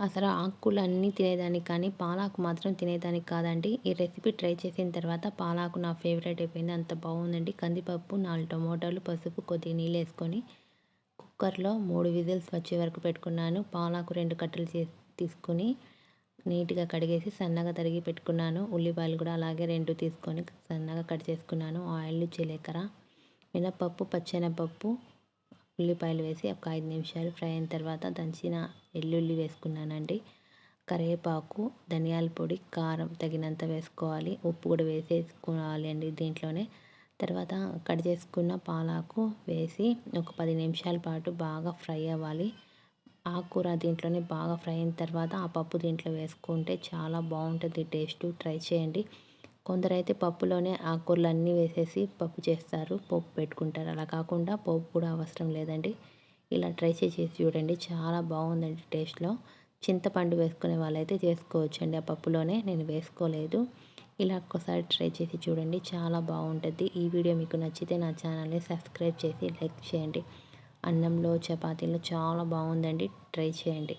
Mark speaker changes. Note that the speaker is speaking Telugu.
Speaker 1: అసలు ఆకుకూరలు అన్నీ తినేదానికి కానీ పాలాకు మాత్రం తినేదానికి కాదండి. ఈ రెసిపీ ట్రై చేసిన తర్వాత పాలాకు నా ఫేవరెట్ అయిపోయింది. అంత బాగుందండి. కందిపప్పు నాలుగు టమోటాలు పసుపు కొద్దిగా నీళ్ళు వేసుకొని కుక్కర్లో మూడు విజిల్స్ వచ్చే వరకు పెట్టుకున్నాను. పాలాకు రెండు కట్టలు చేసి తీసుకుని నీట్గా కడిగేసి సన్నగా తరిగి పెట్టుకున్నాను. ఉల్లిపాయలు కూడా అలాగే రెండు తీసుకొని సన్నగా కట్ చేసుకున్నాను. ఆయిల్ జీలకర్ర మినపప్పు పచ్చెనపప్పు ఉల్లిపాయలు వేసి ఒక ఐదు నిమిషాలు ఫ్రై అయిన తర్వాత దంచిన ఎల్లుల్లి వేసుకున్నానండి. కరివేపాకు ధనియాల పొడి కారం తగినంత వేసుకోవాలి. ఉప్పు కూడా వేసేసుకోవాలి అండి దీంట్లోనే. తర్వాత కట్ చేసుకున్న పాలాకు వేసి ఒక పది నిమిషాల పాటు బాగా ఫ్రై అవ్వాలి. ఆకుకూర దీంట్లోనే బాగా ఫ్రై అయిన తర్వాత ఆ పప్పు దీంట్లో వేసుకుంటే చాలా బాగుంటుంది టేస్ట్. ట్రై చేయండి. కొందరైతే పప్పులోనే ఆకుకూరలు అన్నీ వేసేసి పప్పు చేస్తారు. పప్పు పెట్టుకుంటారు. అలా కాకుండా పప్పు కూడా అవసరం లేదండి. ఇలా ట్రై చేసి చూడండి. చాలా బాగుందండి టేస్ట్లో. చింతపండు వేసుకునే వాళ్ళైతే చేసుకోవచ్చండి. ఆ పప్పులోనే నేను వేసుకోలేదు. ఇలా ఒక్కసారి ట్రై చేసి చూడండి. చాలా బాగుంటుంది. ఈ వీడియో మీకు నచ్చితే నా ఛానల్ని సబ్స్క్రైబ్ చేసి లైక్ చేయండి. అన్నంలో చపాతీలో చాలా బాగుందండి. ట్రై చేయండి.